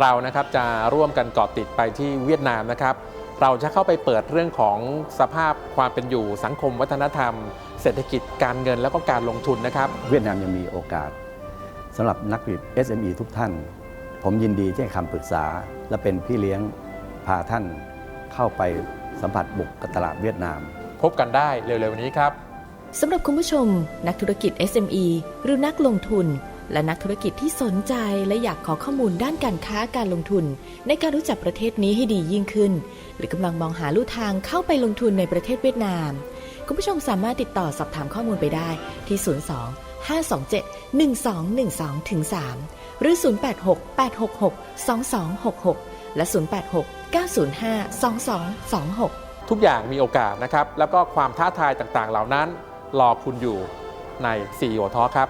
เรานะครับจะร่วมกันเกาะติดไปที่เวียดนามนะครับ เราจะเข้าไปเปิดเรื่องของสภาพความเป็นอยู่สังคมวัฒนธรรม เศรษฐกิจการเงินแล้วก็การลงทุนนะครับ เวียดนามยังมีโอกาสสำหรับนักผลิต SME ทุกท่าน ผมยินดีที่ให้คำปรึกษา และเป็นพี่เลี้ยงพาท่านเข้าไปสัมผัสบุกกับตลาดเวียดนาม พบกันได้เร็วๆนี้ครับสำหรับคุณผู้ชม นักธุรกิจ SME หรือนักลงทุน และนักธุรกิจที่สนใจและอยากขอข้อมูลด้านการค้าการลงทุน ในการรู้จักประเทศนี้ให้ดียิ่งขึ้น หรือกำลังมองหาลู่ทางเข้าไปลงทุนในประเทศเวียดนาม คุณผู้ชมสามารถติดต่อสอบถามข้อมูลไปได้ที่ 02 527 1212ถึง3หรือ 086 866 2266 และ 086 905 2226 ทุกอย่างมีโอกาสนะครับ แล้วก็ความท้าทายต่างๆ เหล่านั้นรอคุณอยู่ใน CEO Talk ครับ